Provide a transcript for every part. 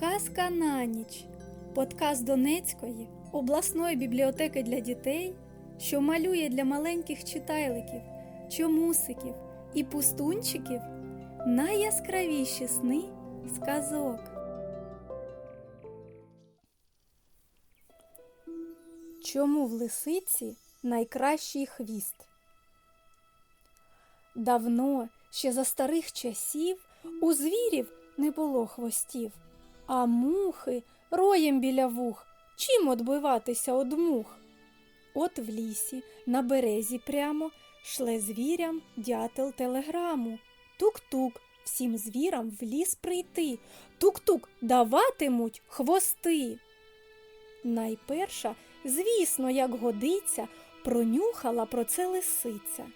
Казка на ніч. Подкаст Донецької обласної бібліотеки для дітей, що малює для маленьких читайликів, чомусиків і пустунчиків найяскравіші сни сказок. Чому в лисиці найкращий хвіст? Давно, ще за старих часів, у звірів не було хвостів, а мухи роєм біля вух. Чим отбиватися од мух? От в лісі, на березі прямо, шле звірям дятел телеграму. Тук-тук, всім звірам в ліс прийти. Тук-тук даватимуть хвости. Найперша, звісно, як годиться, пронюхала про це лисиця.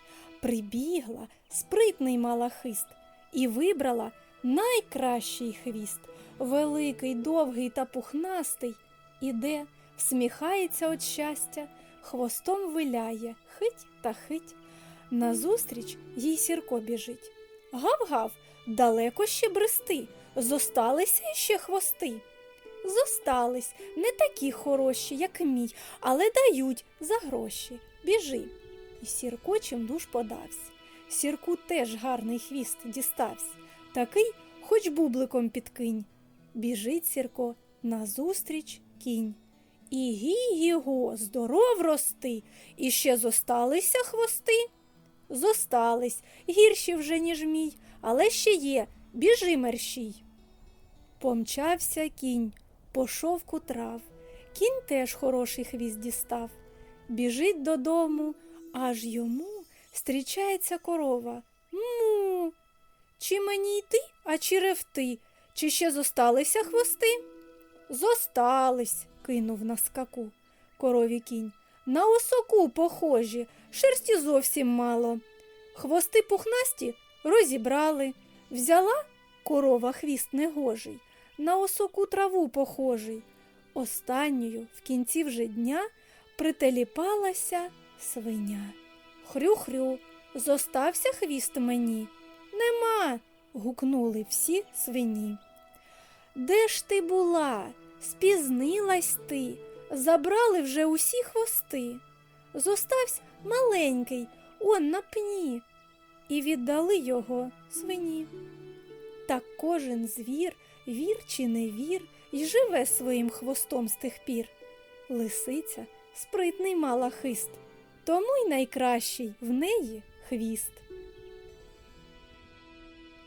Прибігла, спритний мала хист, і вибрала найкращий хвіст, великий, довгий та пухнастий, іде, всміхається від щастя, хвостом виляє, хить та хить. Назустріч їй сірко біжить. Гав-гав, далеко ще брести, зосталися ще хвости. Зостались не такі хороші, як мій, але дають за гроші. Біжи. І Сірко чимдуж подався. Сірку теж гарний хвіст дістався. Такий, хоч бубликом підкинь. Біжить Сірко назустріч кінь. І гі-гі-го, здоров рости, і ще зосталися хвости. Зостались, гірші вже, ніж мій, але ще є, біжи мерщій. Помчався кінь, по шовку трав. Кінь теж хороший хвіст дістав. Біжить додому, аж йому зустрічається корова. Му. Чи мені йти, а чи ревти? Чи ще зосталися хвости? Зостались, кинув на скаку корові кінь. На осоку похожі, шерсті зовсім мало. Хвости пухнасті розібрали. Взяла корова хвіст негожий, на осоку траву похожий. Останньою в кінці вже дня прителіпалася свиня. Хрю-хрю, зостався хвіст мені. Нема. гукнули всі свині. Де ж ти була? Спізнилась ти, забрали вже усі хвости. Зостався маленький, он на пні, і віддали його свині. Так кожен звір, вір чи не вір, й живе своїм хвостом з тих пір. Лисиця спритний мала хист, тому й найкращий в неї хвіст.